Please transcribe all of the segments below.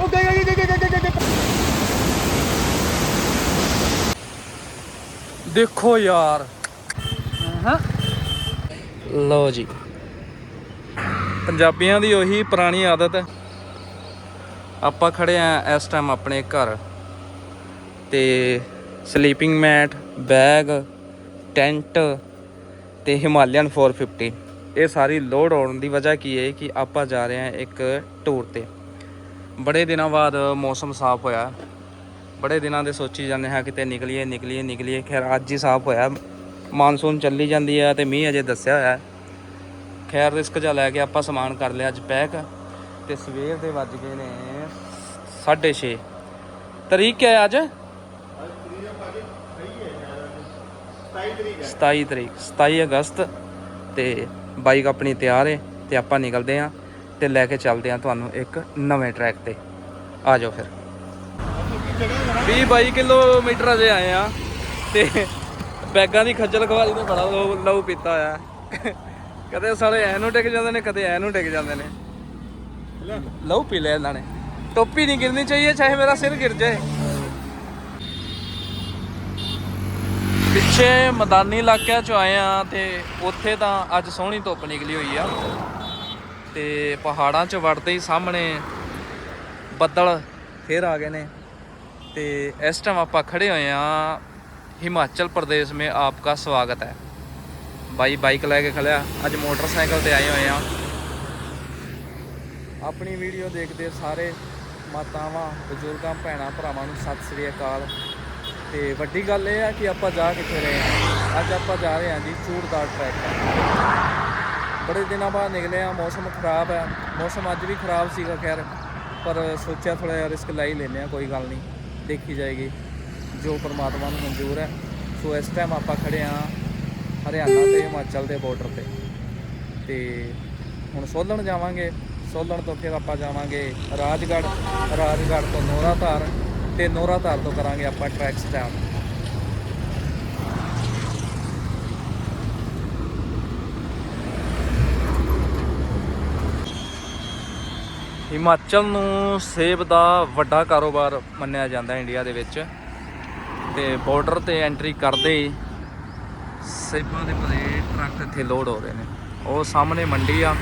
ਉਹ ਗਏ ਗਏ ਗਏ ਗਏ ਗਏ ਗਏ ਦੇਖੋ। ਯਾਰ। ਹਾਂ। ਲਓ ਜੀ। ਪੰਜਾਬੀਆਂ ਦੀ ਉਹੀ ਪੁਰਾਣੀ ਆਦਤ ਹੈ। ਆਪਾਂ ਖੜੇ ਆ ਇਸ ਟਾਈਮ ਆਪਣੇ ਘਰ। ਤੇ ਸਲੀਪਿੰਗ ਮੈਟ ਬੈਗ ਟੈਂਟ ਤੇ ਹਿਮਾਲਯਨ 450 ਇਹ ਸਾਰੀ ਲੋਡ ਹੋਣ ਦੀ ਵਜ੍ਹਾ ਕੀ ਹੈ ਕਿ ਆਪਾਂ ਜਾ ਰਹੇ ਹਾਂ ਇੱਕ ਟੂਰ ਤੇ। ਬੜੇ ਦਿਨਾਂ ਬਾਅਦ ਮੌਸਮ ਸਾਫ਼ ਹੋਇਆ। ਬੜੇ ਦਿਨਾਂ ਦੇ ਸੋਚੀ ਜਾਂਦੇ ਹਾਂ ਕਿਤੇ ਨਿਕਲੀਏ ਨਿਕਲੀਏ ਨਿਕਲੀਏ। ਖੈਰ, ਅੱਜ ਹੀ ਸਾਫ਼ ਹੋਇਆ। ਮਾਨਸੂਨ ਚੱਲੀ ਜਾਂਦੀ ਹੈ ਤੇ ਮੀਂਹ ਅਜੇ ਦੱਸਿਆ ਹੋਇਆ ਖੈਰ, ਰਿਸਕ ਜਾ ਲੈ ਕੇ ਆਪਾਂ ਸਮਾਨ ਕਰ ਲਿਆ ਅੱਜ ਪੈਕ। ਤੇ ਸਵੇਰ ਦੇ ਵੱਜ ਗਏ ਨੇ 6:30 ਤਰੀਕ ਕਿਆ ਹੈ ਅੱਜ? 27 ਤਰੀਕ। 27 ਅਗਸਤ ਤੇ ਬਾਈਕ ਆਪਣੀ ਤਿਆਰ ਹੈ ਤੇ ਆਪਾਂ ਨਿਕਲਦੇ ਆਂ ਤੇ ਲੈ ਕੇ ਚੱਲਦੇ ਆਂ ਤੁਹਾਨੂੰ ਇੱਕ ਨਵੇਂ ਟਰੈਕ ਤੇ। ਆ ਜਾਓ ਫਿਰ। 20 22 ਕਿਲੋਮੀਟਰ ਅਜੇ ਆਏ ਆ ਤੇ ਬੈਗਾਂ ਦੀ ਖੱਜਲ ਖਵਾਰੀ ਨੇ ਬੜਾ ਲਹੂ ਲਹੂ ਪੀਤਾ ਹੋਇਆ। ਕਦੇ ਸਾਲੇ ਐ ਨੂੰ ਟਿਕ ਜਾਂਦੇ ਨੇ, ਕਦੇ ਐ ਨੂੰ ਟਿਕ ਜਾਂਦੇ ਨੇ। ਲਹੂ ਪੀ ਲਿਆ ਇਹਨਾਂ ਨੇ। ਟੋਪੀ ਨਹੀਂ ਗਿਰਨੀ ਚਾਹੀਏ, ਚਾਹੇ ਮੇਰਾ ਸਿਰ ਗਿਰ ਜਾਏ। ਪਿੱਛੇ ਮੈਦਾਨੀ ਇਲਾਕਿਆਂ ਚ ਆਏ ਆ ਤੇ ਉੱਥੇ ਤਾਂ ਅੱਜ ਸੋਹਣੀ ਧੁੱਪ ਨਿਕਲੀ ਹੋਈ ਆ। ਤੇ ਪਹਾੜਾਂ ਚ ਵੜਦੇ ਹੀ ਸਾਹਮਣੇ ਬੱਦਲ ਫੇਰ ਆ ਗਏ ਨੇ। ਤੇ ਇਸ ਟਾਈਮ ਆਪਾਂ ਖੜੇ ਹੋਏ ਆ ਹਿਮਾਚਲ ਪ੍ਰਦੇਸ਼ ਮੇਂ ਆਪਕਾ ਸਵਾਗਤ ਹੈ। ਬਾਈ ਬਾਈਕ ਲੈ ਕੇ ਖੜਿਆ। ਅੱਜ ਮੋਟਰਸਾਈਕਲ ਤੇ ਆਏ ਹੋਏ ਆ ਆਪਣੀ ਵੀਡੀਓ ਦੇਖਦੇ ਸਾਰੇ ਮਾਤਾਵਾਂ, ਬਜ਼ੁਰਗਾਂ, ਭੈਣਾਂ, ਭਰਾਵਾਂ ਨੂੰ ਸਤਿ ਸ੍ਰੀ ਅਕਾਲ। ਤੇ ਵੱਡੀ ਗੱਲ ਇਹ ਆ ਕਿ ਆਪਾਂ ਜਾ ਕਿੱਥੇ ਰਹੇ ਆ ਅੱਜ ਆਪਾਂ ਜਾ ਰਹੇ ਆ ਜੀ ਚੂੜਦਾਰ ਟਰੈਕ ਬੜੇ ਦਿਨਾਂ ਬਾਅਦ ਨਿਕਲੇ ਆ ਮੌਸਮ ਖਰਾਬ ਹੈ। ਮੌਸਮ ਅੱਜ ਵੀ ਖਰਾਬ ਸੀਗਾ, ਖੈਰ, ਪਰ ਸੋਚਿਆ ਥੋੜਾ ਜਿਹਾ ਰਿਸਕ ਲੈ ਹੀ ਲੈਨੇ ਆ ਕੋਈ ਗੱਲ ਨਹੀਂ, ਦੇਖੀ ਜਾਏਗੀ। ਜੋ ਪਰਮਾਤਮਾ ਨੂੰ ਮਨਜ਼ੂਰ ਹੈ। ਸੋ ਇਸ ਟਾਈਮ ਆਪਾਂ ਖੜੇ ਆ ਹਰਿਆਣਾ ਤੇ ਹਿਮਾਚਲ ਦੇ ਬਾਰਡਰ ਤੇ। ਤੇ ਹੁਣ ਸੋਲਣ ਜਾਵਾਂਗੇ। ਸੋਲਣ ਤੋਂ ਫਿਰ ਆਪਾਂ ਜਾਵਾਂਗੇ ਰਾਜਗੜ੍ਹ। ਰਾਜਗੜ੍ਹ ਤੋਂ ਨੋਰਾਧਾਰ ਤੇ ਨੋਰਾਧਾਰ ਤੋਂ ਕਰਾਂਗੇ ਆਪਾਂ ਟਰੈਕ ਸਟਾਰਟ ਹਿਮਾਚਲ ਨੂੰ ਸੇਬ ਦਾ ਵੱਡਾ ਕਾਰੋਬਾਰ ਮੰਨਿਆ ਜਾਂਦਾ ਇੰਡੀਆ ਦੇ ਵਿੱਚ ਤੇ ਬਾਰਡਰ ਤੇ ਐਂਟਰੀ ਕਰਦੇ ਹੀ ਸੇਬਾਂ ਦੇ ਭਰੇ ਟਰੱਕ ਇੱਥੇ ਲੋਡ ਹੋ ਰਹੇ ਨੇ। ਉਹ ਸਾਹਮਣੇ ਮੰਡੀ ਆ।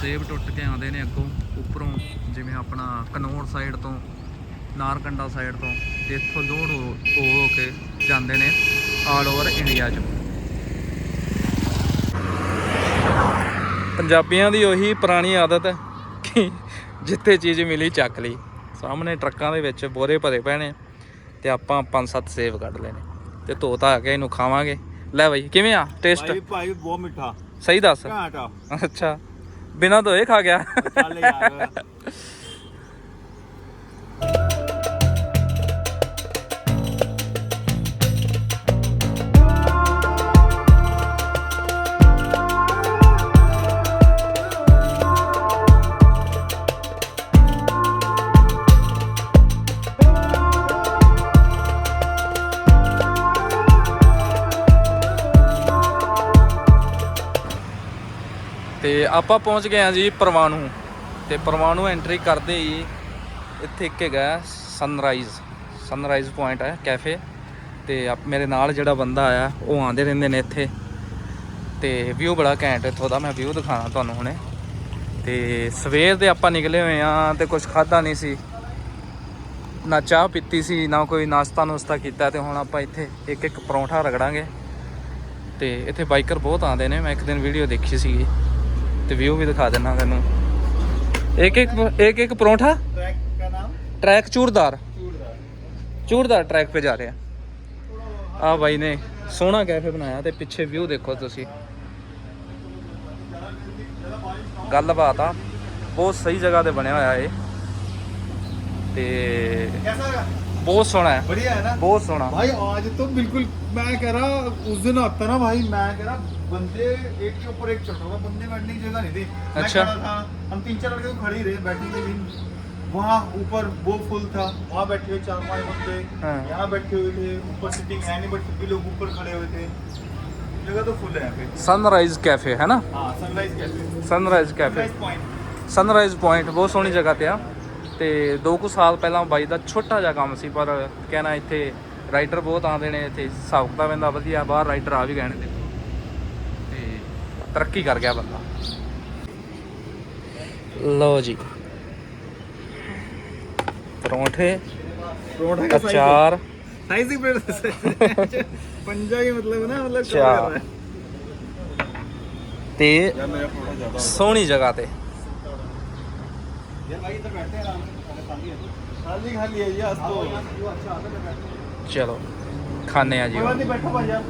ਸੇਬ ਟੁੱਟ ਕੇ ਆਉਂਦੇ ਨੇ ਅੱਗੋਂ, ਉੱਪਰੋਂ, ਜਿਵੇਂ ਆਪਣਾ ਕਨੌਰ ਸਾਈਡ ਤੋਂ, ਨਾਰਕੰਡਾ ਸਾਈਡ ਤੋਂ, ਤੇ ਇੱਥੋਂ ਲੋਡ ਹੋ ਹੋ ਹੋ ਕੇ ਜਾਂਦੇ ਨੇ ਆਲ ਓਵਰ ਇੰਡੀਆ 'ਚ। ਪੰਜਾਬੀਆਂ ਦੀ ਉਹੀ ਪੁਰਾਣੀ ਆਦਤ ਹੈ। ਕਿ ਜਿੱਥੇ ਚੀਜ਼ ਮਿਲੀ ਚੱਕ ਲਈ। ਸਾਹਮਣੇ ਟਰੱਕਾਂ ਦੇ ਵਿੱਚ ਬੋਰੇ ਭਰੇ ਪਏ ਨੇ ਤੇ ਆਪਾਂ ਪੰਜ ਸੱਤ ਸੇਬ ਕੱਢ ਨੇ ਤੇ ਧੋ ਧਾ ਕੇ ਇਹਨੂੰ ਖਾਵਾਂਗੇ। ਲੈ ਬਾਈ ਕਿਵੇਂ ਆ? ਟੇਸਟ ਭਾਈ ਭਾਈ ਬਹੁਤ ਮਿੱਠਾ। ਸਹੀ ਦੱਸ। ਘਾਟਾ ਅੱਛਾ। ਬਿਨਾਂ ਧੋਏ ਖਾ ਗਿਆ। ਚੱਲ ਯਾਰ। ਆਪਾਂ ਪਹੁੰਚ ਗਏ ਆ ਜੀ ਪਰਵਾਣੂ ਤੇ ਪਰਵਾਣੂ ਐਂਟਰੀ ਕਰਦੇ ਹੀ ਇੱਥੇ ਇੱਕ ਹੈਗਾ ਸਨਰਾਈਜ਼ ਸਨਰਾਈਜ਼ ਪੁਆਇੰਟ ਹੈ ਕੈਫੇ ਤੇ ਆਪ- ਮੇਰੇ ਨਾਲ ਜਿਹੜਾ ਬੰਦਾ ਆਇਆ, ਉਹ ਆਂਦੇ ਰਹਿੰਦੇ ਨੇ ਇੱਥੇ। ਤੇ ਵਿਊ ਬੜਾ ਘੈਂਟ ਇੱਥੋਂ ਦਾ, ਮੈਂ ਵਿਊ ਦਿਖਾਣਾ ਤੁਹਾਨੂੰ ਹੁਣੇ। ਤੇ ਸਵੇਰ ਦੇ ਆਪਾਂ ਨਿਕਲੇ ਹੋਏ ਆ ਤੇ ਕੁਝ ਖਾਦਾ ਨਹੀਂ ਸੀ। ਨਾ ਚਾਹ ਪੀਤੀ ਸੀ, ਨਾ ਕੋਈ ਨਾਸ਼ਤਾ ਨੁਸਤਾ ਕੀਤਾ ਤੇ ਹੁਣ ਆਪਾਂ ਇੱਥੇ ਇੱਕ ਇੱਕ ਪਰੌਂਠਾ ਰਗੜਾਂਗੇ। ਤੇ ਇੱਥੇ ਬਾਈਕਰ ਬਹੁਤ ਆਉਂਦੇ ਨੇ, ਮੈਂ ਇੱਕ ਦਿਨ ਵੀਡੀਓ ਦੇਖੀ ਸੀਗੀ। ਤੇ ਵਿਊ ਵੀ ਦਿਖਾ ਦਿੰਨਾ ਤੈਨੂੰ ਇੱਕ ਇੱਕ ਇੱਕ ਇੱਕ ਪਰੌਂਠਾ ट्रैक का नाम ट्रैक चूरदार चूड़दार ਚੂੜਦਾਰ ਟਰੈਕ पे ਜਾ ਰਹੇ ਆ ਆ ਬਾਈ ਨੇ ਸੋਹਣਾ ਕੈਫੇ ਬਣਾਇਆ ਤੇ ਪਿੱਛੇ ਵਿਊ ਦੇਖੋ ਤੁਸੀਂ ਗੱਲਬਾਤ ਆ ਬਹੁਤ ਸਹੀ ਜਗ੍ਹਾ ਤੇ ਬਣਿਆ ਹੋਇਆ ਇਹ ਤੇ कैसा लगा बहुत सोना है। बढ़िया है ना? बहुत सोना भाई आज तो बिल्कुल मैं कह रहा उस दिन आता ना भाई मैं कह रहा बंदे एक के ऊपर एक चढ़ रहा बंदे बैठने की जगह नहीं थी। अच्छा। हम तीन चार लड़के तो खड़े रहे बैठने के लिए वहाँ ऊपर वो फुल था वहाँ बैठे हुए चार पाँच बंदे। हाँ। यहाँ बैठे हुए थे ऊपर सिटिंग है नहीं बट फिर भी लोग ऊपर खड़े हुए थे। जगह तो फुल है सनराइज कैफ़े है ना? Sunrise cafe sunrise cafe sunrise point बहुत सोनी जगह थे आप हाँ। ਤੇ 2 ਕੁ ਸਾਲ ਪਹਿਲਾਂ ਬਾਈ ਦਾ ਛੋਟਾ ਜਿਹਾ ਕੰਮ ਸੀ ਪਰ ਕਹਿਣਾ ਇੱਥੇ ਰਾਈਡਰ ਬਹੁਤ ਆਉਂਦੇ ਨੇ ਇੱਥੇ ਹਿਸਾਬ ਕਿਤਾਬ ਇਹਦਾ ਵਧੀਆ ਬਾਹਰ ਰਾਈਡਰ ਆ ਵੀ ਗਏ ਨੇ ਤੇ ਤਰੱਕੀ ਕਰ ਗਿਆ ਬੰਦਾ। ਲਓ ਜੀ। ਪਰੌਂਠੇ ਪਰੌਂਠੇ ਦਾ ਅਚਾਰ। ਸਾਈਜ਼ ਹੀ ਬੜਾ ਪੰਜਾ ਹੀ ਮਤਲਬ ਨਾ ਮਤਲਬ ਚਾਰ ਤੇ ਸੋਹਣੀ ਜਗ੍ਹਾ ਤੇ। खाली है खाली खाली है ये आज तो अच्छा आता है बैठते हैं ਚਲੋ ਖਾਣੇ ਆ ਜੀ कोई बात ਹੁਣ। नहीं बैठो भाई आप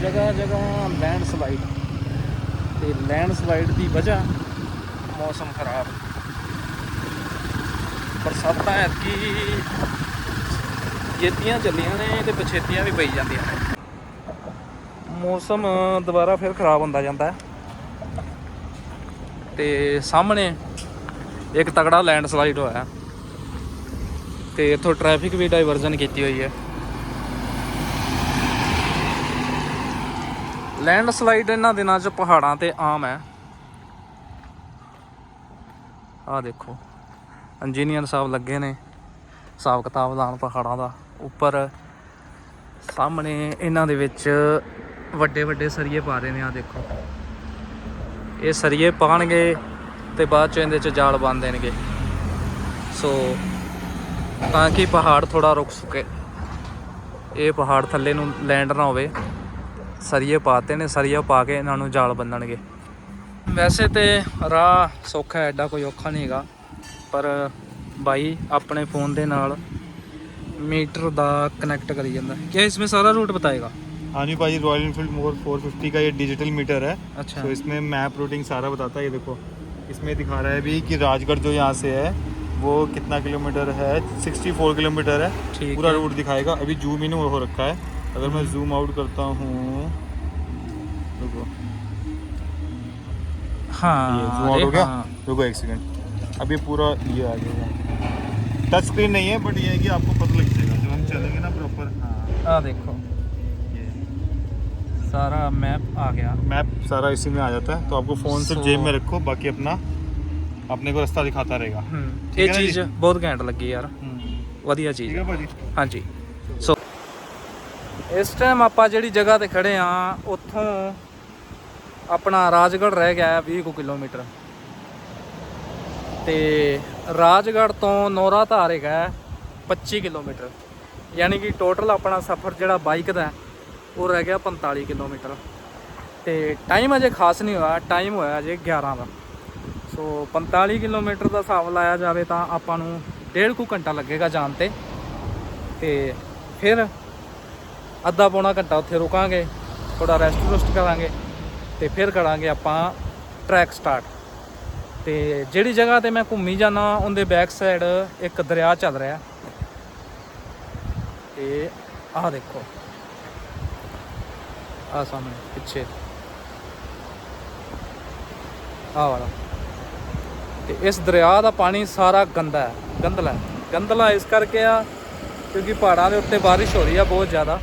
ਜਗ੍ਹਾ ਜਗ੍ਹਾ ਲੈਂਡ ਸਲਾਈਡ ਤੇ ਲੈਂਡ ਸਲਾਈਡ ਦੀ ਵਜ੍ਹਾ ਮੌਸਮ ਖਰਾਬ ਬਰਸਾਤਾਂ ਐਤਕੀ ਜੇਤੀਆਂ ਚੱਲੀਆਂ ਨੇ ਤੇ ਪਛੇਤੀਆਂ ਵੀ ਪਈ ਜਾਂਦੀਆਂ ਨੇ ਮੌਸਮ ਦੁਬਾਰਾ ਫਿਰ ਖਰਾਬ ਹੁੰਦਾ ਜਾਂਦਾ ਹੈ ਤੇ ਸਾਹਮਣੇ ਇੱਕ ਤਕੜਾ ਲੈਂਡਸਲਾਈਡ ਹੋਇਆ। ਤੇ ਇੱਥੋਂ ਟ੍ਰੈਫਿਕ ਵੀ ਡਾਈਵਰਜਨ ਕੀਤੀ ਹੋਈ ਹੈ। ਲੈਂਡਸਲਾਈਡ ਇਹਨਾਂ ਦਿਨਾਂ 'ਚ ਪਹਾੜਾਂ ਤੇ ਆਮ ਹੈ। ਆਹ ਦੇਖੋ ਇੰਜੀਨੀਅਰ ਸਾਹਿਬ ਲੱਗੇ ਨੇ ਹਿਸਾਬ ਕਿਤਾਬ ਲਾਉਣ ਪਹਾੜਾਂ ਦਾ। ਉੱਪਰ ਸਾਹਮਣੇ ਇਹਨਾਂ ਦੇ ਵਿੱਚ ਵੱਡੇ ਵੱਡੇ ਸਰੀਏ ਪਾ ਰਹੇ ਨੇ, ਆਹ ਦੇਖੋ। ਇਹ ਸਰੀਏ ਪਾਣਗੇ ਤੇ ਬਾਅਦ ਚ ਇਹਦੇ ਚ ਜਾਲ ਬੰਨ ਦੇਣਗੇ। ਸੋ ਤਾਂ ਕਿ ਪਹਾੜ ਥੋੜਾ ਰੁਕ ਸਕੇ। ਇਹ ਪਹਾੜ ਥੱਲੇ ਨੂੰ ਲੈਂਡ ਨਾ ਹੋਵੇ। ਸਰੀਏ ਪਾਤੇ ਨੇ, ਸਰੀਆ ਪਾ ਕੇ ਇਹਨਾਂ ਨੂੰ ਜਾਲ ਬੰਨਣਗੇ। ਵੈਸੇ ਤੇ ਰਾਹ ਸੌਖਾ ਐਡਾ ਕੋਈ ਔਖਾ ਨਹੀਂ ਹੈਗਾ। ਪਰ ਬਾਈ ਆਪਣੇ ਫੋਨ ਦੇ ਨਾਲ ਮੀਟਰ ਦਾ ਕਨੈਕਟ ਕਰੀ ਜਾਂਦਾ। ਕਿ ਇਸ ਵਿੱਚ ਸਾਰਾ ਰੂਟ ਬਤਾਏਗਾ? हाँ जी भाई रॉयल इनफील्ड मोर 450 का ये डिजिटल मीटर है। अच्छा। तो इसमें मैप रूटिंग सारा बताता है ये देखो। इसमें दिखा रहा है भी कि राजगढ़ जो यहाँ से है वो कितना किलोमीटर है? 64 किलोमीटर है। पूरा रूट दिखाएगा। अभी जूम इन हो रखा है। अगर मैं जूम आउट करता हूँ रुको। हाँ जूम आउट हो गया। रुको एक सेकेंड अभी पूरा ये आ जाएगा टच स्क्रीन नहीं है बट ये है कि आपको पता लग जाएगा। जब हम चलेंगे ना प्रॉपर हाँ।, हाँ देखो। ਸਾਰਾ ਮੈਪ ਆ ਗਿਆ मैप सारा इसी में आ जाता है तो आपको फ़ोन सिर्फ So- जेब में रखो बाकी अपना अपने को रास्ता दिखाता रहेगा ਹੂੰ ਠੀਕ ਇਹ ਹੈ ਨਾ ਜੀ? ਚੀਜ਼ ਬਹੁਤ ਘੈਂਟ ਲੱਗੀ ਯਾਰ ਵਧੀਆ ਚੀਜ਼ ठीक ਹੈ है भाजी ਹਾਂਜੀ ਸੋ ਇਸ ਟਾਈਮ ਆਪਾਂ ਜਿਹੜੀ ਜਗ੍ਹਾ ਤੇ ਖੜੇ ਆ ਉੱਥੋਂ ਆਪਣਾ ਰਾਜਗੜ੍ਹ ਰਹਿ ਗਿਆ ਹੈ 20 ਕੁ ਕਿਲੋਮੀਟਰ ਤੇ ਰਾਜਗੜ੍ਹ ਤੋਂ ਨੋਰਾ ਧਾਰ ਹੈਗਾ ਹੈ 25 ਕਿਲੋਮੀਟਰ ਯਾਨੀ ਕਿ ਟੋਟਲ ਆਪਣਾ ਸਫ਼ਰ ਜਿਹੜਾ ਬਾਈਕ ਦਾ ਹੈ, ਉਹ ਰਹਿ ਗਿਆ 45 ਕਿਲੋਮੀਟਰ। ਤੇ ਟਾਈਮ ਅਜੇ ਖਾਸ ਨਹੀਂ ਹੋਇਆ ਟਾਈਮ ਹੋਇਆ ਅਜੇ 11 ਦਾ। ਸੋ 45 ਕਿਲੋਮੀਟਰ ਦਾ ਹਿਸਾਬ ਲਾਇਆ ਜਾਵੇ ਤਾਂ ਆਪਾਂ ਨੂੰ ਡੇਢ ਕੁ ਘੰਟਾ ਲੱਗੇਗਾ ਜਾਣ ਤੇ। ਤੇ ਫਿਰ ਅੱਧਾ ਪੌਣਾ ਘੰਟਾ ਉੱਥੇ ਰੁਕਾਂਗੇ ਥੋੜਾ ਰੈਸਟ ਰੁਸਟ ਕਰਾਂਗੇ ਤੇ ਫਿਰ ਕਰਾਂਗੇ ਆਪਾਂ ਟਰੈਕ ਸਟਾਰਟ ਤੇ ਜਿਹੜੀ ਜਗ੍ਹਾ ਤੇ ਮੈਂ ਘੁੰਮੀ ਜਾਣਾ ਉਹਦੇ ਬੈਕ ਸਾਈਡ ਇੱਕ ਦਰਿਆ ਚੱਲ ਰਿਹਾ। ਤੇ ਆਹ ਦੇਖੋ। ਆਹ ਸਾਹਮਣੇ, ਪਿੱਛੇ। ਆਹ ਵਾਲਾ। ਤੇ ਇਸ ਦਰਿਆ ਦਾ ਪਾਣੀ ਸਾਰਾ ਗੰਦਾ ਹੈ ਗੰਦਲਾ ਗੰਦਲਾ ਇਸ ਕਰਕੇ ਆ ਕਿਉਂਕਿ ਪਹਾੜਾਂ ਦੇ ਉੱਤੇ ਬਾਰਿਸ਼ ਹੋ ਰਹੀ ਆ ਬਹੁਤ ਜ਼ਿਆਦਾ।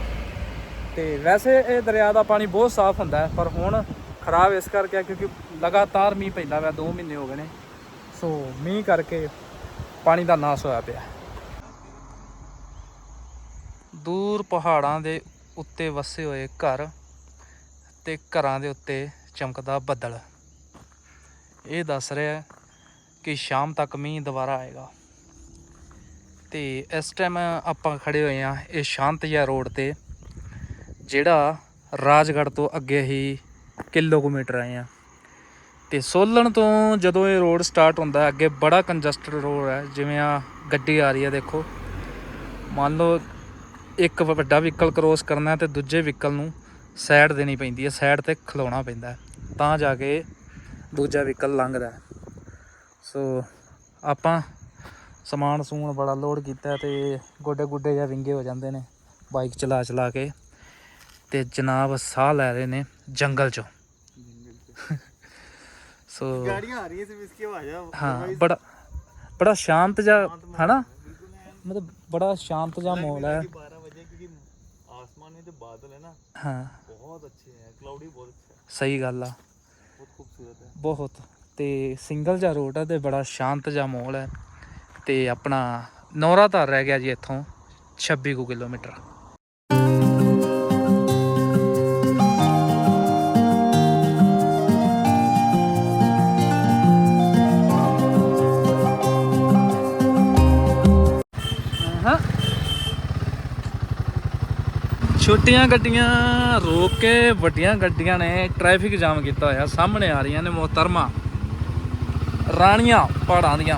ਤੇ ਵੈਸੇ ਇਹ ਦਰਿਆ ਦਾ ਪਾਣੀ ਬਹੁਤ ਸਾਫ਼ ਹੁੰਦਾ ਹੈ, ਪਰ ਹੁਣ ਖਰਾਬ ਇਸ ਕਰਕੇ ਆ ਕਿਉਂਕਿ ਲਗਾਤਾਰ ਮੀਂਹ ਪੈਂਦਾ ਵਾ 2 ਮਹੀਨੇ ਹੋ ਗਏ ਨੇ। ਸੋ ਮੀਂਹ ਕਰਕੇ ਪਾਣੀ ਦਾ ਨਾਸ ਹੋਇਆ ਪਿਆ। ਦੂਰ ਪਹਾੜਾਂ ਦੇ ਉੱਤੇ ਵਸੇ ਹੋਏ ਘਰ ਤੇ ਘਰਾਂ ਦੇ ਉੱਤੇ ਚਮਕਦਾ ਬੱਦਲ। ਇਹ ਦੱਸ ਰਿਹਾ ਕਿ ਸ਼ਾਮ ਤੱਕ ਮੀਂਹ ਦੁਬਾਰਾ ਆਏਗਾ। ਤੇ ਇਸ ਟਾਈਮ ਆਪਾਂ ਖੜੇ ਹੋਏ ਆ ਇਹ ਸ਼ਾਂਤ ਜਿਹਾ ਰੋਡ ਤੇ, ਜਿਹੜਾ ਰਾਜਗੜ੍ਹ ਤੋਂ ਅੱਗੇ ਹੀ ਕਿਲੋਮੀਟਰ ਆਏ ਆ ਤੇ ਸੋਲਣ ਤੋਂ ਜਦੋਂ ਇਹ ਰੋਡ ਸਟਾਰਟ ਹੁੰਦਾ ਅੱਗੇ ਬੜਾ ਕੰਜਸਟਡ ਰੋਡ ਹੈ, ਜਿਵੇਂ ਆ ਗੱਡੀ ਆ ਰਹੀ ਹੈ ਦੇਖੋ। ਮੰਨ ਲਓ ਇੱਕ ਵੱਡਾ ਵਹੀਕਲ ਕ੍ਰੋਸ ਕਰਨਾ ਹੈ ਤੇ ਦੂਜੇ ਵਹੀਕਲ ਨੂੰ ਸਾਈਡ ਦੇਣੀ ਪੈਂਦੀ ਹੈ ਸਾਈਡ ਤੇ ਖਲੋਣਾ ਪੈਂਦਾ ਤਾਂ ਜਾ ਕੇ ਦੂਜਾ ਵਹੀਕਲ ਲੰਘਦਾ ਸੋ ਆਪਾਂ ਸਮਾਨ ਸੂਣ ਬੜਾ ਲੋਡ ਕੀਤਾ ਤੇ ਗੋਡੇ ਗੁੱਡੇ ਜਾਂ ਵਿੰਗੇ ਹੋ ਜਾਂਦੇ ਨੇ ਬਾਈਕ ਚਲਾ ਚਲਾ ਕੇ। ਤੇ ਜਨਾਬ ਸਾਹ ਲੈ ਰਹੇ ਨੇ ਜੰਗਲ ਚੋਂ। ਸੋ ਗਾੜੀਆਂ ਆ ਰਹੀਆਂ ਸੀ ਇਸ ਕੀ ਆਵਾਜ਼ ਹਾਂ ਬੜਾ ਬੜਾ ਸ਼ਾਂਤ ਜਿਹਾ ਹਨਾ? ਮਤਲਬ ਬੜਾ ਸ਼ਾਂਤ ਜਿਹਾ ਮਾਹੌਲ ਹੈ। ਆਸਮਾਨ ਵਿੱਚ ਬਾਦਲ ਹੈ ਨਾ ਹਾਂ ਬਹੁਤ ਅੱਛੇ ਹੈ ਕਲਾਉਡੀ ਬਹੁਤ ਅੱਛਾ ਸਹੀ ਗੱਲ ਆ ਬਹੁਤ ਖੂਬਸੂਰਤ ਹੈ ਬਹੁਤ ਤੇ ਸਿੰਗਲ ਜਿਹਾ ਰੋਡ ਆ ਤੇ ਬੜਾ ਸ਼ਾਂਤ ਜਿਹਾ ਮੋਲ ਹੈ ਤੇ ਆਪਣਾ ਨੌਰਾ ਤਾਂ ਰਹਿ ਗਿਆ ਜੀ ਇੱਥੋਂ 26 ਕਿਲੋਮੀਟਰ ਛੋਟੀਆਂ ਗੱਡੀਆਂ, ਰੋਕ ਕੇ ਵੱਡੀਆਂ ਗੱਡੀਆਂ ਨੇ ਟ੍ਰੈਫਿਕ ਜਾਮ ਕੀਤਾ ਹੋਇਆ, ਸਾਹਮਣੇ ਆ ਰਹੀਆਂ ਨੇ ਮੋਹਤਰਮਾ। ਰਾਣੀਆਂ ਪਹਾੜਾਂ ਦੀਆਂ।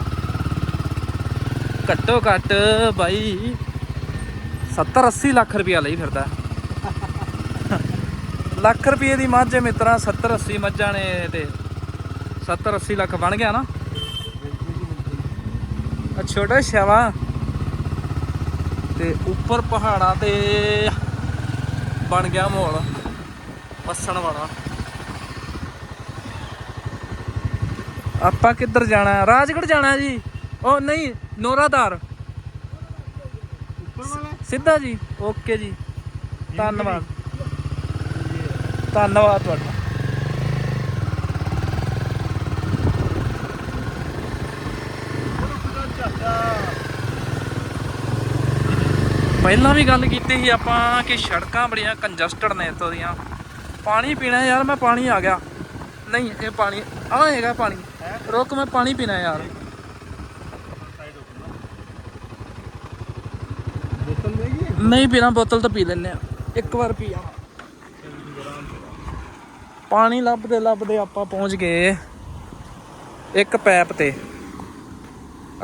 ਘੱਟੋ ਘੱਟ ਬਾਈ 70 80 ਲੱਖ ਰੁਪਇਆ ਲਈ ਫਿਰਦਾ। ਲੱਖ ਰੁਪਏ ਦੀ ਮੱਝ ਹੈ ਮਿੱਤਰਾ 70 80 ਮੱਝਾਂ ਨੇ ਤੇ 70 80 ਲੱਖ ਬਣ ਗਿਆ ਨਾ। ਆ ਛੋਟਾ ਸ਼ਵਾ ਤੇ ਉੱਪਰ ਪਹਾੜਾਂ ਤੇ ਬਣ ਗਿਆ ਮਾਹੌਲ। ਵਸਣ ਵਾਲਾ। ਆਪਾਂ ਕਿੱਧਰ ਜਾਣਾ? ਹੈ? ਰਾਜਗੜ੍ਹ ਜਾਣਾ ਜੀ। ਉਹ ਨਹੀਂ ਨੋਰਾਦਾਰ ਸਿੱਧਾ ਜੀ। ਓਕੇ ਜੀ। ਧੰਨਵਾਦ। ਧੰਨਵਾਦ ਤੁਹਾਡਾ। ਪਹਿਲਾਂ ਵੀ ਗੱਲ ਕੀਤੀ ਸੀ ਆਪਾਂ ਕਿ ਸੜਕਾਂ ਬੜੀਆਂ ਕੰਜਸਟਡ ਨੇ ਇੱਥੋਂ ਦੀਆਂ। ਪਾਣੀ ਪੀਣਾ ਯਾਰ ਮੈਂ ਪਾਣੀ ਆ ਗਿਆ। ਨਹੀਂ ਇਹ ਪਾਣੀ ਆ ਹੈਗਾ ਪਾਣੀ। ਰੁਕ ਮੈਂ ਪਾਣੀ ਪੀਣਾ ਯਾਰ। ਨਹੀਂ ਪੀਣਾ ਬੋਤਲ ਤਾਂ ਪੀ ਲੈਨੇ ਆ। ਇੱਕ ਵਾਰ ਪੀ ਆ। ਪਾਣੀ ਲੱਭਦੇ ਲੱਭਦੇ ਆਪਾਂ ਪਹੁੰਚ ਗਏ ਇੱਕ ਪੈਪ ਤੇ।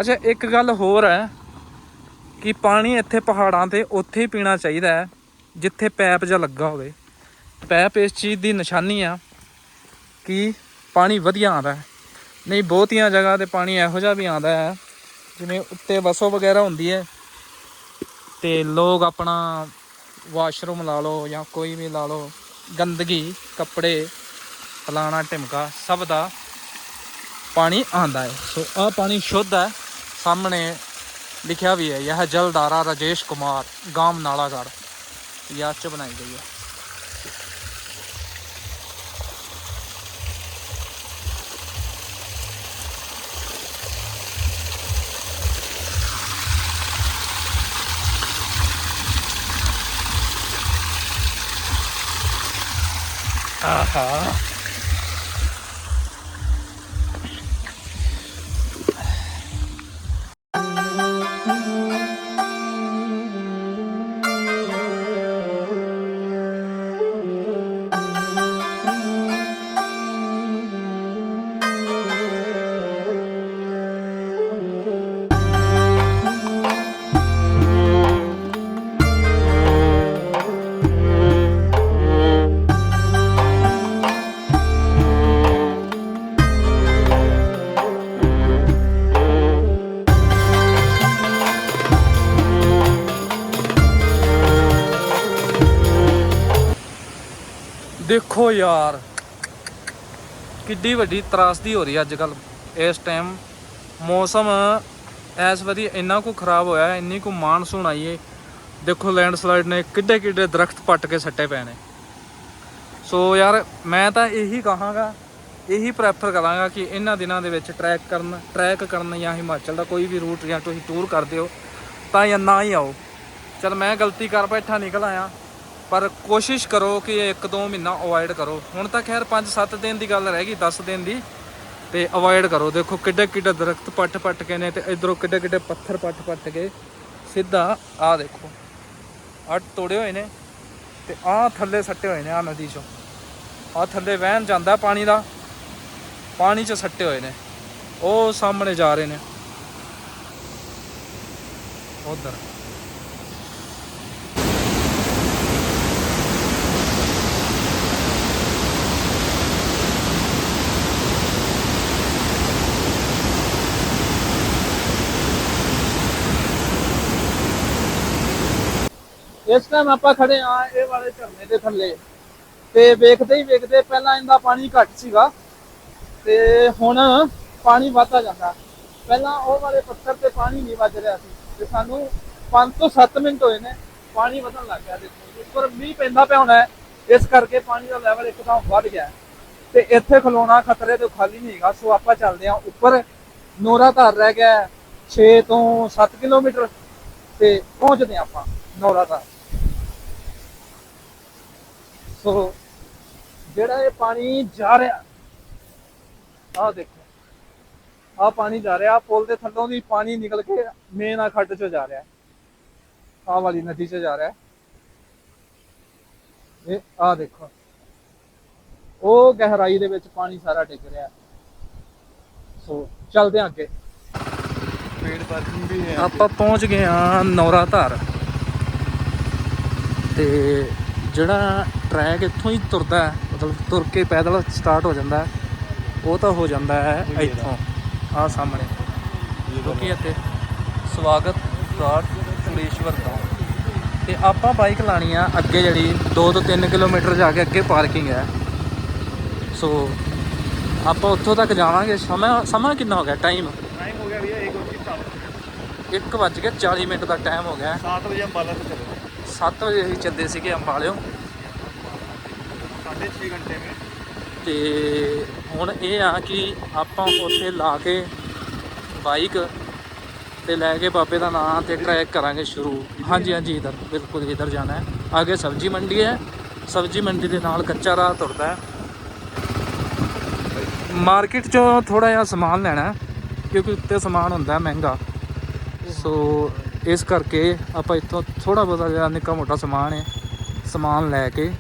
ਅੱਛਾ ਇੱਕ ਗੱਲ ਹੋਰ ਹੈ। ਕਿ ਪਾਣੀ ਇੱਥੇ ਪਹਾੜਾਂ ਤੇ ਉੱਥੇ ਹੀ ਪੀਣਾ ਚਾਹੀਦਾ ਹੈ, ਜਿੱਥੇ ਪੈਪ ਜਿਹਾ ਲੱਗਾ ਹੋਵੇ। ਪੈਪ ਇਸ ਚੀਜ਼ ਦੀ ਨਿਸ਼ਾਨੀ ਆ ਕਿ ਪਾਣੀ ਵਧੀਆ ਆਉਂਦਾ ਹੈ। ਨਹੀਂ, ਬਹੁਤੀਆਂ ਜਗ੍ਹਾ ਤੇ ਪਾਣੀ ਇਹੋ ਜਿਹਾ ਵੀ ਆਉਂਦਾ ਹੈ, ਜਿਵੇਂ ਉੱਤੇ ਵਸੋ ਵਗੈਰਾ ਹੁੰਦੀ ਹੈ ਤੇ ਲੋਕ ਆਪਣਾ ਵਾਸ਼ਰੂਮ ਲਾ ਲਓ ਜਾਂ ਕੋਈ ਵੀ ਲਾ ਲਓ, ਗੰਦਗੀ, ਕੱਪੜੇ, ਫਲਾਣਾ ਢਿਮਕਾ, ਸਭ ਦਾ ਪਾਣੀ ਆਂਦਾ ਹੈ। ਸੋ ਆ ਪਾਣੀ ਸ਼ੁੱਧ ਹੈ, ਸਾਹਮਣੇ ਲਿਖਿਆ ਵੀ ਹੈ ਯਹ ਜਲਦਾਰਾ ਰਾਜੇਸ਼ ਕੁਮਾਰ ਗਾਮ ਨਾਲਾਗੜ ਯਾਦ ਚ ਬਣਾਈ ਗਈ ਹੈ ਆਹਾ ਦੇਖੋ ਯਾਰ। ਕਿੱਡੀ ਵੱਡੀ ਤਰਾਸਦੀ ਹੋ ਰਹੀ ਹੈ ਅੱਜ ਕੱਲ ਇਸ ਟਾਈਮ ਮੌਸਮ ਐਸ ਵਧੀਆ ਇੰਨਾ ਕੁ ਖਰਾਬ ਹੋਇਆ, ਇੰਨੀ ਕੁ ਮਾਨਸੂਨ ਆਈ ਏ। ਦੇਖੋ ਲੈਂਡਸਲਾਈਡ ਨੇ ਕਿੱਡੇ ਕਿੱਡੇ ਦਰਖਤ ਪੱਟ ਕੇ ਸੱਟੇ ਪਏ ਨੇ। ਸੋ ਯਾਰ, ਮੈਂ ਤਾਂ ਇਹੀ ਕਹਾਂਗਾ, ਇਹੀ ਪ੍ਰੈਫਰ ਕਰਾਂਗਾ ਕਿ ਇਹਨਾਂ ਦਿਨਾਂ ਦੇ ਵਿੱਚ ਟਰੈਕ ਕਰਨ ਟਰੈਕ ਕਰਨ ਜਾਂ ਹਿਮਾਚਲ ਦਾ ਕੋਈ ਵੀ ਰੂਟ ਜਾਂ ਤੁਸੀਂ ਟੂਰ ਕਰਦੇ ਹੋ, ਤਾਂ ਜਾਂ ਨਾ ਹੀ ਆਓ। ਚਲ, ਮੈਂ ਗਲਤੀ ਕਰ ਬੈਠਾ, ਨਿਕਲ ਆਇਆ। ਪਰ ਕੋਸ਼ਿਸ਼ ਕਰੋ ਕਿ ਇਹ ਇੱਕ ਦੋ ਮਹੀਨਾ ਅਵੋਇਡ ਕਰੋ। ਹੁਣ ਤਾਂ ਖੈਰ 5-7 ਦਿਨ ਦੀ ਗੱਲ ਰਹਿ ਗਈ 10 ਦਿਨ ਦੀ। ਤੇ ਅਵੋਇਡ ਕਰੋ। ਦੇਖੋ ਕਿੱਡੇ ਕਿੱਡੇ ਦਰਖਤ ਪੱਟ ਪੱਟ ਕੇ ਨੇ ਤੇ ਇਧਰੋਂ ਕਿੱਡੇ ਕਿੱਡੇ ਪੱਥਰ ਪੱਟ ਪੱਟ ਕੇ ਸਿੱਧਾ ਆਹ ਦੇਖੋ। ਅੱਟ ਤੋੜੇ ਹੋਏ ਨੇ ਤੇ ਆਹ ਥੱਲੇ ਸੱਟੇ ਹੋਏ ਨੇ ਆ ਨਦੀ ਚੋਂ। ਆਹ ਥੱਲੇ ਵਹਿਣ ਜਾਂਦਾ ਪਾਣੀ ਦਾ। ਪਾਣੀ 'ਚ ਸੱਟੇ ਹੋਏ ਨੇ। ਉਹ ਸਾਹਮਣੇ ਜਾ ਰਹੇ ਨੇ। ਉਧਰ। ਇਸ ਟਾਈਮ ਆਪਾਂ ਖੜੇ ਆ ਇਹ ਵਾਲੇ ਝਰਨੇ ਦੇ ਥੱਲੇ। ਤੇ ਵੇਖਦੇ ਹੀ ਵੇਖਦੇ ਪਹਿਲਾਂ ਇਹਦਾ ਪਾਣੀ ਘੱਟ ਸੀਗਾ। ਤੇ ਹੁਣ ਪਾਣੀ ਵੱਧਦਾ ਜਾਂਦਾ। ਪਹਿਲਾਂ ਉਹ ਵਾਲੇ ਪੱਥਰ ਤੇ ਪਾਣੀ ਨਹੀਂ ਵੱਜ ਰਿਹਾ ਸੀ। ਤੇ ਸਾਨੂੰ 5 ਤੋਂ 7 ਮਿੰਟ ਹੋਏ ਨੇ ਪਾਣੀ ਵਧਣ ਲੱਗ ਗਿਆ ਦੇਖੋ। ਉੱਪਰ ਮੀਂਹ ਪੈਂਦਾ ਪਿਆ ਹੋਣਾ ਇਸ ਕਰਕੇ ਪਾਣੀ ਦਾ ਲੈਵਲ ਇੱਕਦਮ ਵੱਧ ਗਿਆ ਹੈ। ਤੇ ਇੱਥੇ ਖਲੋਣਾ ਖਤਰੇ ਤੋਂ ਖਾਲੀ ਨਹੀਂ ਹੈਗਾ। ਸੋ ਆਪਾਂ ਚੱਲਦੇ ਹਾਂ ਉੱਪਰ। ਨੋਰਾ ਧਾਰ ਰਹਿ ਗਿਆ 6 ਤੋਂ 7 ਕਿਲੋਮੀਟਰ। ਤੇ ਪਹੁੰਚਦੇ ਹਾਂ ਆਪਾਂ ਨੋਰਾ ਧਾਰ। ਸੋ ਜਿਹੜਾ ਇਹ ਪਾਣੀ ਜਾ ਰਿਹਾ ਆਹ ਦੇਖੋ। ਆਹ ਪਾਣੀ ਜਾ ਰਿਹਾ ਪੁਲ ਦੇ ਥੱਲੋਂ ਦੀ ਪਾਣੀ ਨਿਕਲ ਕੇ ਮੇਨ ਆ ਖੱਡ ਚੋਂ ਜਾ ਰਿਹਾ। ਆਹ ਵਾਲੀ ਨਦੀ ਚ ਜਾ ਰਿਹਾ। ਇਹ ਆਹ ਦੇਖੋ। ਉਹ ਗਹਿਰਾਈ ਦੇ ਵਿੱਚ ਪਾਣੀ ਸਾਰਾ ਡਿੱਗ ਰਿਹਾ। ਸੋ ਚਲਦੇ ਆਂ ਅੱਗੇ। ਪੇੜ ਪਾਰਕਿੰਗ ਵੀ ਆਪਾਂ ਪਹੁੰਚ ਗਏ ਆ ਨੌਰਾ ਧਾਰ। ਤੇ ਜਿਹੜਾ ਟਰੈਕ ਇੱਥੋਂ ਹੀ ਤੁਰਦਾ ਮਤਲਬ ਤੁਰ ਕੇ ਪੈਦਲ ਸਟਾਰਟ ਹੋ ਜਾਂਦਾ ਉਹ ਤਾਂ ਹੋ ਜਾਂਦਾ ਹੈ ਇੱਥੋਂ ਆ ਸਾਹਮਣੇ। ਕਿਉਂਕਿ ਇੱਥੇ ਸਵਾਗਤ ਦਾਰ ਕੁਲੇਸ਼ਵਰ ਤੋਂ। ਤੇ ਆਪਾਂ ਬਾਈਕ ਲਾਣੀ ਆ ਅੱਗੇ ਜਿਹੜੀ 2 ਤੋਂ 3 ਕਿਲੋਮੀਟਰ ਜਾ ਕੇ ਅੱਗੇ ਪਾਰਕਿੰਗ ਹੈ। ਸੋ ਆਪਾਂ ਉੱਥੋਂ ਤੱਕ ਜਾਵਾਂਗੇ। ਸਮਾਂ ਸਮਾਂ ਕਿੰਨਾ ਹੋ ਗਿਆ? ਟਾਈਮ ਟਾਈਮ ਹੋ ਗਿਆ ਵੀ 1:40 1:40 ਮਿੰਟ ਦਾ ਟਾਈਮ ਹੋ ਗਿਆ। 7 ਵਜੇ ਅੰਬਾਲਾ ਤੋਂ ਚੱਲੋ। 7 ਵਜੇ ਅਸੀਂ ਚੱਲੇ ਸੀਗੇ ਅੰਬਾਲਿਓ। 6.5 ਘੰਟੇ ਵਿੱਚ। ਤੇ ਹੁਣ ਇਹ ਆ ਕਿ ਆਪਾਂ ਉੱਥੇ ਲਾ ਕੇ ਬਾਈਕ ਤੇ ਲੈ ਕੇ ਬਾਬੇ ਦਾ ਨਾਂ ਤੇ ਟਰੈਕ ਕਰਾਂਗੇ ਸ਼ੁਰੂ। ਹਾਂਜੀ ਹਾਂਜੀ ਇਧਰ ਬਿਲਕੁਲ ਇਧਰ ਜਾਣਾ ਹੈ। ਅੱਗੇ ਸਬਜ਼ੀ ਮੰਡੀ ਹੈ। ਸਬਜ਼ੀ ਮੰਡੀ ਦੇ ਨਾਲ ਕੱਚਾ ਰਾਹ ਤੁਰਦਾ ਮਾਰਕੀਟ ਚੋਂ ਥੋੜਾ ਜਿਹਾ ਸਮਾਨ ਲੈਣਾ ਕਿਉਂਕਿ ਉੱਤੇ ਸਮਾਨ ਹੁੰਦਾ ਮਹਿੰਗਾ। ਸੋ ਇਸ ਕਰਕੇ ਆਪਾਂ ਇੱਥੋਂ ਥੋੜਾ ਬਹੁਤਾ ਜਿਹਾ ਨਿੱਕਾ ਮੋਟਾ ਸਮਾਨ ਹੈ, ਸਮਾਨ ਲੈ ਕੇ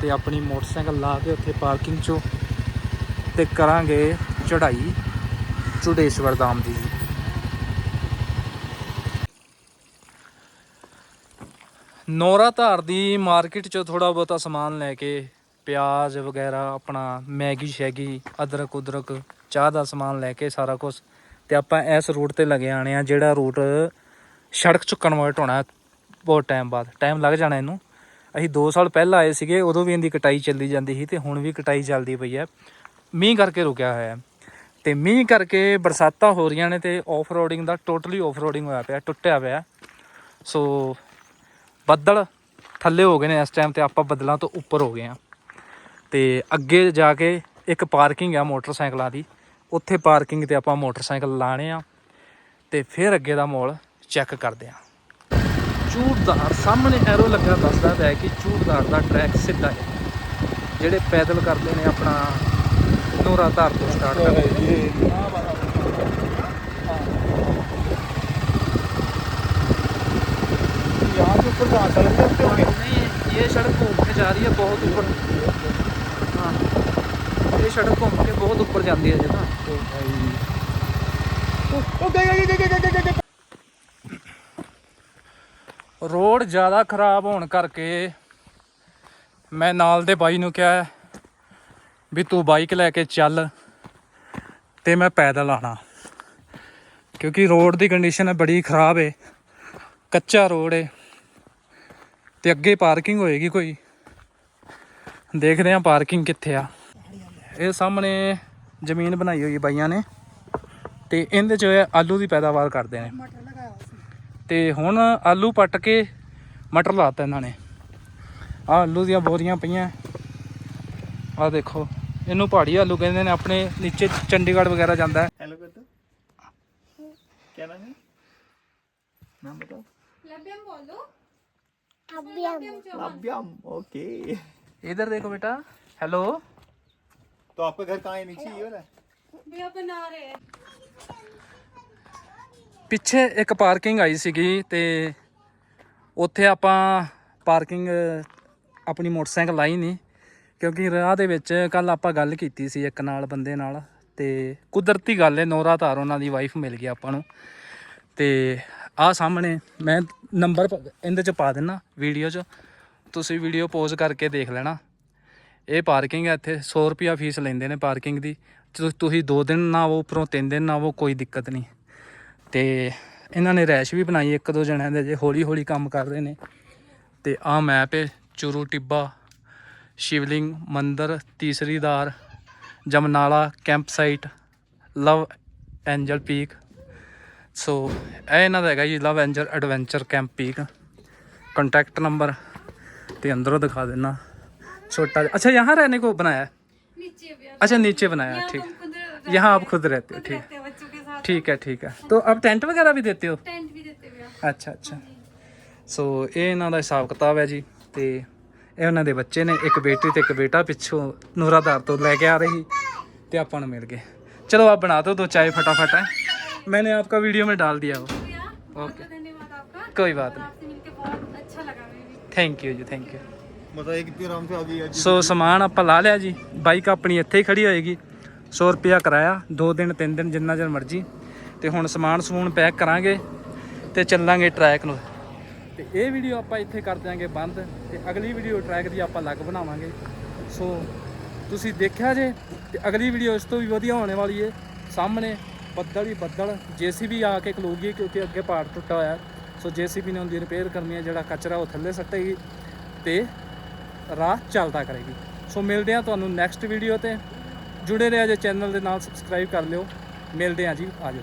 ਤੇ ਆਪਣੀ ਮੋਟਰਸਾਈਕਲ ਲਾ ਕੇ ਉੱਥੇ ਪਾਰਕਿੰਗ 'ਚੋਂ ਤੇ ਕਰਾਂਗੇ ਚੜ੍ਹਾਈ ਚੁੜੇਸ਼ਵਰ ਧਾਮ ਦੀ ਜੀ। ਨੋਰਾ ਧਾਰ ਦੀ ਮਾਰਕੀਟ 'ਚੋਂ ਥੋੜਾ ਬਹੁਤਾ ਸਮਾਨ ਲੈ ਕੇ ਪਿਆਜ਼ ਵਗੈਰਾ, ਆਪਣਾ ਮੈਗੀ ਸ਼ੈਗੀ, ਅਦਰਕ ਉਦਰਕ, ਚਾਹ ਦਾ ਸਮਾਨ ਲੈ ਕੇ ਸਾਰਾ ਕੁਝ ਤੇ ਆਪਾਂ ਇਸ ਰੂਟ ਤੇ ਲੱਗੇ ਆਣੇ ਆ ਜਿਹੜਾ ਰੂਟ ਸੜਕ 'ਚ ਕਨਵਰਟ ਹੋਣਾ ਬਹੁਤ ਟਾਈਮ ਬਾਅਦ ਟਾਈਮ ਲੱਗ ਜਾਣਾ ਇਹਨੂੰ। ਅਸੀਂ 2 ਸਾਲ ਪਹਿਲਾਂ ਆਏ ਸੀਗੇ, ਉਦੋਂ ਵੀ ਇਹਦੀ ਕਟਾਈ ਚੱਲੀ ਜਾਂਦੀ ਸੀ ਤੇ ਹੁਣ ਵੀ ਕਟਾਈ ਚੱਲਦੀ ਪਈ ਹੈ। ਮੀਂਹ ਕਰਕੇ ਰੁਕਿਆ ਹੋਇਆ ਹੈ। ਤੇ ਮੀਂਹ ਕਰਕੇ ਬਰਸਾਤਾਂ ਹੋ ਰਹੀਆਂ ਨੇ ਤੇ ਆਫ ਰੋਡਿੰਗ ਦਾ ਟੋਟਲੀ ਆਫ ਰੋਡਿੰਗ ਹੋਇਆ ਪਿਆ, ਟੁੱਟਿਆ ਪਿਆ। ਸੋ ਬੱਦਲ ਥੱਲੇ ਹੋ ਗਏ ਨੇ ਇਸ ਟਾਈਮ ਤੇ ਆਪਾਂ ਬੱਦਲਾਂ ਤੋਂ ਉੱਪਰ ਹੋ ਗਏ ਆ ਤੇ ਅੱਗੇ ਜਾ ਕੇ ਇੱਕ ਪਾਰਕਿੰਗ ਆ ਮੋਟਰਸਾਈਕਲਾਂ ਦੀ। ਉੱਥੇ ਪਾਰਕਿੰਗ ਤੇ ਆਪਾਂ ਮੋਟਰਸਾਈਕਲ ਲਾਣੇ ਆ। ਤੇ ਫਿਰ ਅੱਗੇ ਦਾ ਮੋਲ ਚੈੱਕ ਕਰਦੇ ਹਾਂ। ਚੂੜਦਾਰ ਸਾਹਮਣੇ ਐਰੋ ਲੱਗਾ ਦੱਸਦਾ ਹੈ ਕਿ ਚੂੜਦਾਰ ਦਾ ਟਰੈਕ ਸਿੱਧਾ ਹੈ। ਜਿਹੜੇ ਪੈਦਲ ਕਰਦੇ ਨੇ ਆਪਣਾ ਨੋਰਾ ਧਾਰ ਤੋਂ ਸਟਾਰਟ ਕਰਦੇ ਨੇ ਯਾਰ ਉੱਪਰ ਜਾ ਸਕਦੇ ਹੋ ਨਹੀਂ ਇਹ ਸੜਕ ਘੁੰਮ ਕੇ ਜਾ ਰਹੀ ਹੈ ਬਹੁਤ ਉੱਪਰ। ਹਾਂ। ਇਹ ਸੜਕ ਘੁੰਮ ਕੇ ਬਹੁਤ ਉੱਪਰ ਜਾਂਦੀ ਹੈ ਜੀ ਤਾਂ। ਉਹ ਗਏ ਗਏ ਗਏ ਗਏ ਗਏ ਗਏ ਰੋਡ ਜ਼ਿਆਦਾ ਖਰਾਬ ਹੋਣ ਕਰਕੇ ਮੈਂ ਨਾਲ ਦੇ ਬਾਈ ਨੂੰ ਕਿਹਾ ਵੀ ਤੂੰ ਬਾਈਕ ਲੈ ਕੇ ਚੱਲ ਤੇ ਮੈਂ ਪੈਦਲ ਆਣਾ ਕਿਉਂਕਿ ਰੋਡ ਦੀ ਕੰਡੀਸ਼ਨ ਬੜੀ ਖਰਾਬ ਏ, ਕੱਚਾ ਰੋਡ ਏ ਤੇ ਅੱਗੇ ਪਾਰਕਿੰਗ ਹੋਏਗੀ ਕੋਈ। ਦੇਖਦੇ ਹਾਂ ਪਾਰਕਿੰਗ ਕਿੱਥੇ ਆ। ਇਹ ਸਾਹਮਣੇ ਜ਼ਮੀਨ ਬਣਾਈ ਹੋਈ ਬਾਈਆਂ ਨੇ ਤੇ ਇਹਦੇ ਚ ਆਲੂ ਦੀ ਪੈਦਾਵਾਰ ਕਰਦੇ ਨੇ। ਤੇ ਹੁਣ ਆਲੂ ਪੱਟ ਕੇ ਮਟਰ ਲਾਤਾ ਇਹਨਾਂ ਨੇ ਆ ਆਲੂ ਦੀਆਂ ਬੋਰੀਆਂ ਪਈਆਂ ਆ ਦੇਖੋ ਇਹਨੂੰ ਪਹਾੜੀ ਆਲੂ ਕਹਿੰਦੇ ਨੇ ਆਪਣੇ ਨੀਚੇ ਚੰਡੀਗੜ੍ਹ ਵਗੈਰਾ ਜਾਂਦਾ ਹੈ हेलो कर दो क्या नाम है नाम बताओ लभ्यम बोलो लाभ्याम ओके इधर देखो बेटा हेलो तो आपका घर कहाँ है नीचे ये वाला भैया बना रहे हैं ਪਿੱਛੇ ਇੱਕ ਪਾਰਕਿੰਗ ਆਈ ਸੀਗੀ ਤੇ ਉੱਥੇ ਆਪਾਂ ਪਾਰਕਿੰਗ, ਆਪਣੀ ਮੋਟਰਸਾਈਕਲ ਲਾਈ ਨਹੀਂ ਕਿਉਂਕਿ ਰਾਹ ਦੇ ਵਿੱਚ ਕੱਲ ਆਪਾਂ ਗੱਲ ਕੀਤੀ ਸੀ ਇੱਕ ਨਾਲ, ਬੰਦੇ ਨਾਲ, ਤੇ ਕੁਦਰਤੀ ਗੱਲ ਹੈ ਨੋਰਾ ਧਾਰ ਉਹਨਾਂ ਦੀ ਵਾਈਫ ਮਿਲ ਗਈ ਆਪਾਂ ਨੂੰ। ਤੇ ਆਹ ਸਾਹਮਣੇ ਮੈਂ ਨੰਬਰ ਇਹਦੇ ਚ ਪਾ ਦਿੰਨਾ ਵੀਡੀਓ 'ਚ, ਤੁਸੀਂ ਵੀਡੀਓ ਪੋਜ਼ ਕਰਕੇ ਦੇਖ ਲੈਣਾ। ਇਹ ਪਾਰਕਿੰਗ ਹੈ ਇੱਥੇ 100 ਰੁਪਿਆ ਫੀਸ ਲੈਂਦੇ ਨੇ ਪਾਰਕਿੰਗ ਦੀ। ਤੁ- ਤੁਸੀਂ 2 ਦਿਨ ਨਾ ਆਵੋ ਉੱਪਰੋਂ 3 ਦਿਨ ਨਾ ਆਵੋ ਕੋਈ ਦਿੱਕਤ ਨਹੀਂ ਤੇ ਇਹਨਾਂ ਨੇ ਰੈਸ਼ ਵੀ ਬਣਾਈ ਇੱਕ ਦੋ ਜਣਿਆਂ ਦੇ ਜੇ ਹੌਲੀ ਹੌਲੀ ਕੰਮ ਕਰ ਰਹੇ ਨੇ। ਤੇ ਆ ਮੈਪ ਹੈ ਚੁਰੂ ਟਿੱਬਾ ਸ਼ਿਵਲਿੰਗ ਮੰਦਰ ਤੀਸਰੀ ਧਾਰ Jamnala camp site Love Angel peak so ਇਹ ਇਹਨਾਂ ਦਾ ਹੈਗਾ ਜੀ Love Angel adventure camp peak contact number ਤੇ ਅੰਦਰੋਂ ਦਿਖਾ ਦੇਣਾ छोटा अच्छा यहाँ रहने को बनाया नीचे अच्छा नीचे बनाया ठीक यहाँ आप खुद रहते हो ठीक ਠੀਕ ਹੈ ਠੀਕ ਹੈ। तो आप ਟੈਂਟ ਵਗੈਰਾ ਵੀ देते हो टेंट भी ਦਿੱਤੇ ਆ। ਅੱਛਾ ਅੱਛਾ। ਸੋ ਇਹ ਇਹਨਾਂ ਦਾ ਹਿਸਾਬ ਕਿਤਾਬ ਹੈ ਜੀ ਤੇ ਇਹ ਉਹਨਾਂ ਦੇ ਬੱਚੇ ਨੇ ਇੱਕ ਬੇਟੀ ਤੇ ਇੱਕ ਬੇਟਾ ਪਿੱਛੋਂ ਨੂਰਾਦਾਰ ਤੋਂ ਲੈ ਕੇ ਆ ਰਹੀ ਤੇ ਆਪਾਂ ਨੂੰ ਮਿਲ ਗਏ। ਚਲੋ ਆਪ ਬਣਾ ਦਿਓ ਦੋ ਚਾय ਫਟਾਫਟ ਹੈ। मैंने आपका वीडियो में डाल दिया वो ਭਈਆ ਬਹੁਤ Okay. ਧੰਨਵਾਦ ਆਪਕਾ। कोई बात नहीं ਆਪਸੇ ਮਿਲ ਕੇ ਬਹੁਤ ਅੱਛਾ ਲਗਾ ਮੈਨੂੰ थैंक यू जी थैंक ਮਤਲਬ ਇਹ ਕਿਤੇ ਆਰਾਮ ਸੇ ਆ ਗਈ ਅੱਜ? ਸੋ ਸਮਾਨ ਆਪਾਂ ਲਾ ਲਿਆ ਜੀ। ਬਾਈਕ ਆਪਣੀ ਇੱਥੇ ਹੀ ਖੜੀ ਹੋਏਗੀ। 100 ਰੁਪਿਆ ਕਰਾਇਆ 2 ਦਿਨ 3 ਦਿਨ, ਜਿੰਨਾ ਚਿਰ ਮਰਜ਼ੀ। ਤੇ ਹੁਣ ਸਮਾਨ ਸਮੂਨ ਪੈਕ ਕਰਾਂਗੇ ਤੇ ਚੱਲਾਂਗੇ ਟਰੈਕ ਨੂੰ। ਤੇ ਇਹ ਵੀਡੀਓ ਆਪਾਂ ਇੱਥੇ ਕਰ ਦਿਆਂਗੇ ਬੰਦ ਤੇ ਅਗਲੀ ਵੀਡੀਓ ਟਰੈਕ ਦੀ ਆਪਾਂ ਅਲੱਗ ਬਣਾਵਾਂਗੇ। ਸੋ ਤੁਸੀਂ ਦੇਖਿਆ ਜੇ ਤੇ ਅਗਲੀ ਵੀਡੀਓ ਇਸ ਤੋਂ ਵੀ ਵਧੀਆ ਹੋਣੇ ਵਾਲੀ ਏ। ਸਾਹਮਣੇ ਬੱਦਲ ਹੀ ਬੱਦਲ ਜੀਸੀਬੀ ਆ ਕੇ ਖਲੋਗੀ ਕਿਉਂਕਿ ਅੱਗੇ ਪਾੜ ਟੁੱਟਾ ਹੋਇਆ। ਸੋ ਜੀਸੀਬੀ ਨੇ ਉਹਦੀ ਰਿਪੇਅਰ ਕਰਨੀ ਹੈ, ਜਿਹੜਾ ਕਚਰਾ ਉਹ ਥੱਲੇ ਸੱਟੇਗੀ ਤੇ ਰਾਹ ਚੱਲਦਾ ਕਰੇਗੀ। ਸੋ ਮਿਲਦੇ ਆ ਤੁਹਾਨੂੰ ਨੈਕਸਟ ਵੀਡੀਓ ਤੇ। ਜੁੜੇ ਰਹੋ ਜੇ ਚੈਨਲ ਦੇ ਨਾਲ ਸਬਸਕ੍ਰਾਈਬ ਕਰ ਲਿਓ। ਮਿਲਦੇ ਆ ਜੀ ਆਜੋ